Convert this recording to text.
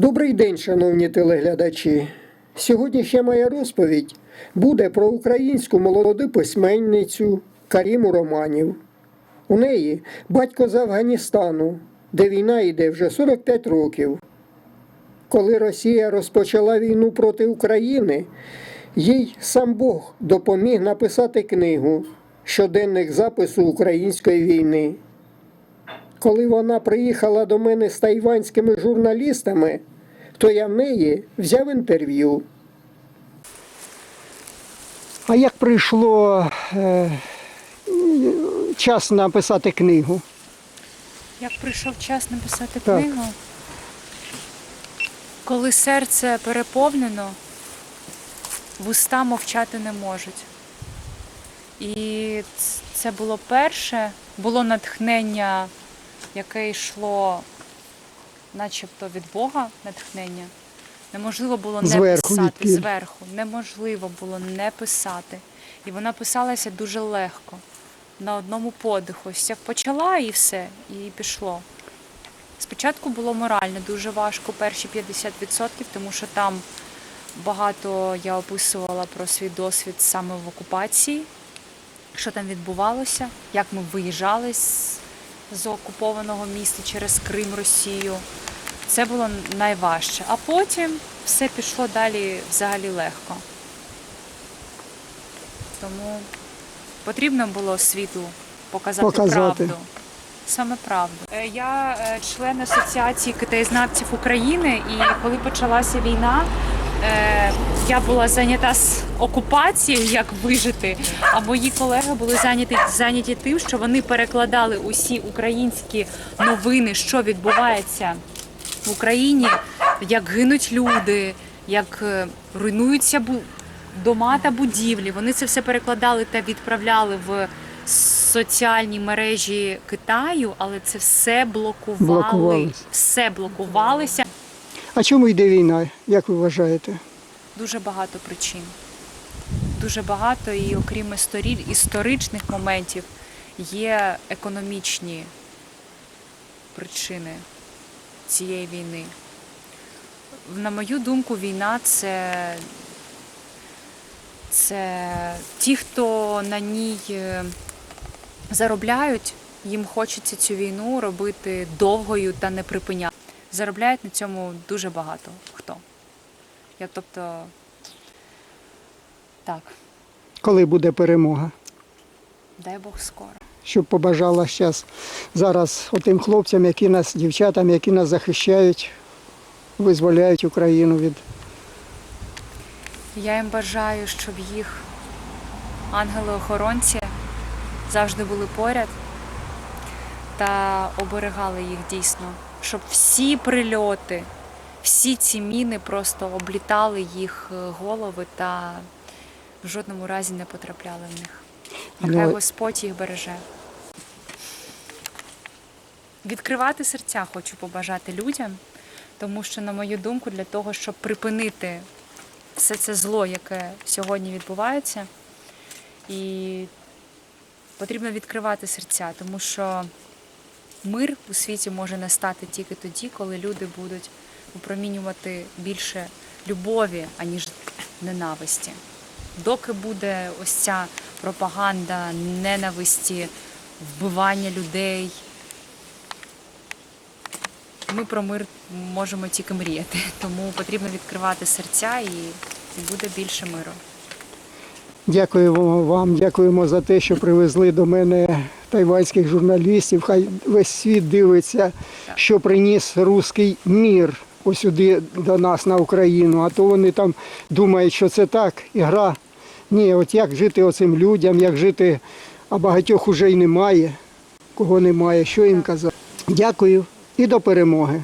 Добрий день, шановні телеглядачі. Сьогоднішня моя розповідь буде про українську молоду письменницю Каріму Романів. У неї батько з Афганістану, де війна йде вже 45 років. Коли Росія розпочала війну проти України, їй сам Бог допоміг написати книгу Щоденник запису української війни. Коли вона приїхала до мене з тайванськими журналістами, то я в неї взяв інтерв'ю. А як прийшло е, час написати книгу? Як прийшов час написати Так. книгу, коли серце переповнено, вуста мовчати не можуть. І це було перше, було натхнення, яке йшло начебто від Бога натхнення. Неможливо було не Зверху, писати відкіль? зверху. Неможливо було не писати. І вона писалася дуже легко, на одному подиху. Ось як почала і все, і пішло. Спочатку було морально дуже важко, перші 50%, тому що там багато я описувала про свій досвід саме в окупації, що там відбувалося, як ми виїжджали з, з окупованого міста через Крим, Росію. Це було найважче. А потім все пішло далі взагалі легко. Тому потрібно було світу показати, Показати. правду. Саме правду. Е, Я е, член Асоціації китаєзнавців України, і коли почалася війна, е, я була зайнята з окупацією, як вижити. А мої колеги були зайняті зайняті тим, що вони перекладали усі українські новини, що відбувається в Україні, як гинуть люди, як е, руйнуються дома та будівлі. Вони це все перекладали та відправляли в соціальні мережі Китаю, але це все блокували. Все блокувалося. А чому йде війна, як ви вважаєте? Дуже багато причин. Дуже багато, і окрім історичних моментів, є економічні причини цієї війни. На мою думку, війна це, це ті, хто на ній е, заробляють, їм хочеться цю війну робити довгою та не припиняти. Заробляють на цьому дуже багато хто. Я тобто. Так, Коли буде перемога? дай Бог скоро. Щоб побажала зараз зараз отим хлопцям, які нас, дівчатам, які нас захищають, визволяють Україну від Я їм бажаю, щоб їх ангели-охоронці завжди були поряд та оберегали їх дійсно, щоб всі прильоти, всі ці міни просто облітали їх е, голови та в жодному разі не потрапляли в них. Нехай Ну, Господь їх береже. Відкривати серця хочу побажати людям, тому що, на мою думку, для того, щоб припинити все це зло, яке сьогодні відбувається, і потрібно відкривати серця, тому що мир у світі може настати тільки тоді, коли люди будуть випромінювати більше любові, аніж ненависті. Доки буде ось ця пропаганда ненависті, вбивання людей, ми про мир можемо тільки мріяти. Тому потрібно відкривати серця і буде більше миру. Дякуємо вам, дякуємо за те, що привезли до мене тайванських журналістів. Хай весь світ дивиться, що приніс руський мір ось сюди до нас на Україну. А то вони там думають, що це так, ігра. Ні, от як жити оцим людям, як жити, а багатьох уже й немає. Кого немає, що їм казати. Дякую і до перемоги.